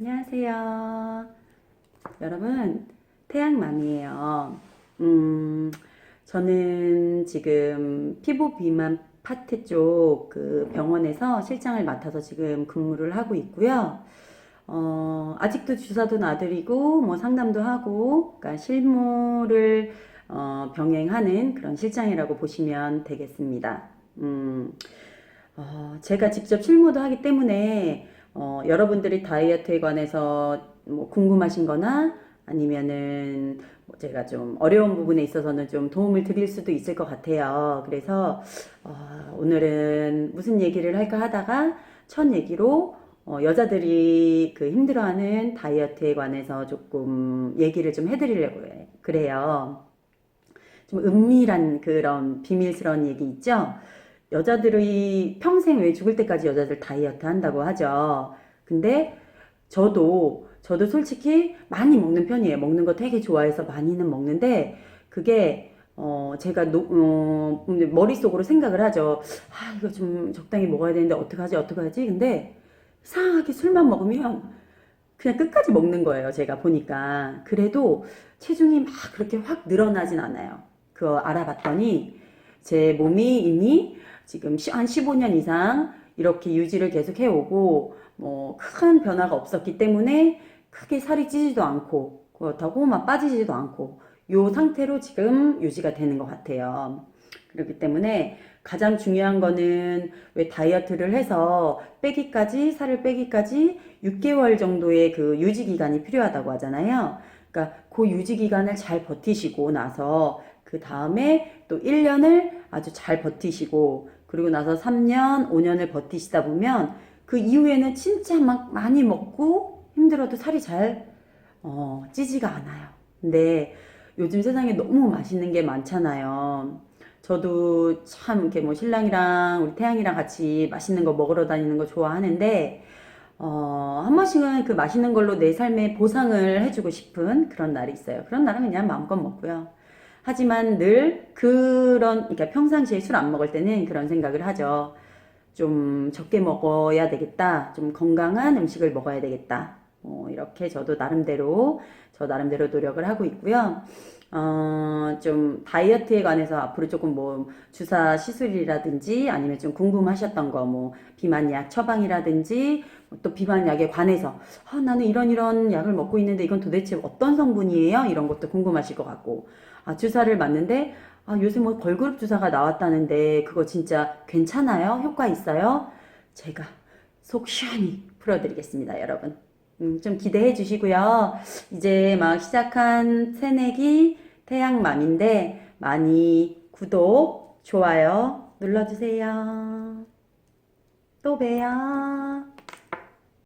안녕하세요. 여러분, 태양맘이에요. 음, 저는 지금 피부 비만 파트 쪽 그 병원에서 실장을 맡아서 지금 근무를 하고 있고요. 어, 아직도 주사도 놔드리고, 뭐 상담도 하고, 그러니까 실무를 어, 병행하는 그런 실장이라고 보시면 되겠습니다. 음, 어, 제가 직접 실무도 하기 때문에 어, 여러분들이 다이어트에 관해서 뭐 궁금하신 거나 아니면은 뭐 제가 좀 어려운 부분에 있어서는 좀 도움을 드릴 수도 있을 것 같아요. 그래서 어, 오늘은 무슨 얘기를 할까 하다가 첫 얘기로 어, 여자들이 그 힘들어하는 다이어트에 관해서 조금 얘기를 좀 해드리려고 해- 그래요. 좀 은밀한 그런 비밀스러운 얘기 있죠? 여자들이 평생 왜 죽을 때까지 여자들 다이어트 한다고 하죠. 근데 저도 저도 솔직히 많이 먹는 편이에요. 먹는 거 되게 좋아해서 많이는 먹는데 그게 어 제가 노, 어, 머릿속으로 생각을 하죠. 아 이거 좀 적당히 먹어야 되는데 어떡하지 어떡하지? 근데 이상하게 술만 먹으면 그냥 끝까지 먹는 거예요. 제가 보니까 그래도 체중이 막 그렇게 확 늘어나진 않아요. 그거 알아봤더니 제 몸이 이미 지금 시- 한 15년 이상 이렇게 유지를 계속 해오고 뭐 큰 변화가 없었기 때문에 크게 살이 찌지도 않고 그렇다고 막 빠지지도 않고 요 상태로 지금 유지가 되는 것 같아요. 그렇기 때문에 가장 중요한 거는 왜 다이어트를 해서 빼기까지 살을 빼기까지 6개월 정도의 그 유지 기간이 필요하다고 하잖아요. 그러니까 그 유지 기간을 잘 버티시고 나서 그 다음에 또 1년을 아주 잘 버티시고 그리고 나서 3년, 5년을 버티시다 보면 그 이후에는 진짜 막 많이 먹고 힘들어도 살이 잘 어, 찌지가 않아요. 근데 요즘 세상에 너무 맛있는 게 많잖아요. 저도 참 이렇게 뭐 신랑이랑 우리 태양이랑 같이 맛있는 거 먹으러 다니는 거 좋아하는데 어, 한 번씩은 그 맛있는 걸로 내 삶에 보상을 해주고 싶은 그런 날이 있어요. 그런 날은 그냥 마음껏 먹고요. 하지만 늘 그런, 그러니까 평상시에 술 안 먹을 때는 그런 생각을 하죠. 좀 적게 먹어야 되겠다. 좀 건강한 음식을 먹어야 되겠다. 어, 이렇게 저도 나름대로, 저 나름대로 노력을 하고 있고요. 어, 좀 다이어트에 관해서 앞으로 조금 뭐 주사 시술이라든지 아니면 좀 궁금하셨던 거 뭐 비만약 처방이라든지 또 비만약에 관해서 아, 나는 이런 이런 약을 먹고 있는데 이건 도대체 어떤 성분이에요? 이런 것도 궁금하실 것 같고 아, 주사를 맞는데 아, 요새 뭐 걸그룹 주사가 나왔다는데 그거 진짜 괜찮아요? 효과 있어요? 제가 속 시원히 풀어드리겠습니다, 여러분. 음, 좀 기대해 주시고요. 이제 막 시작한 새내기 태양맘인데 많이 구독, 좋아요 눌러주세요. 또 봬요.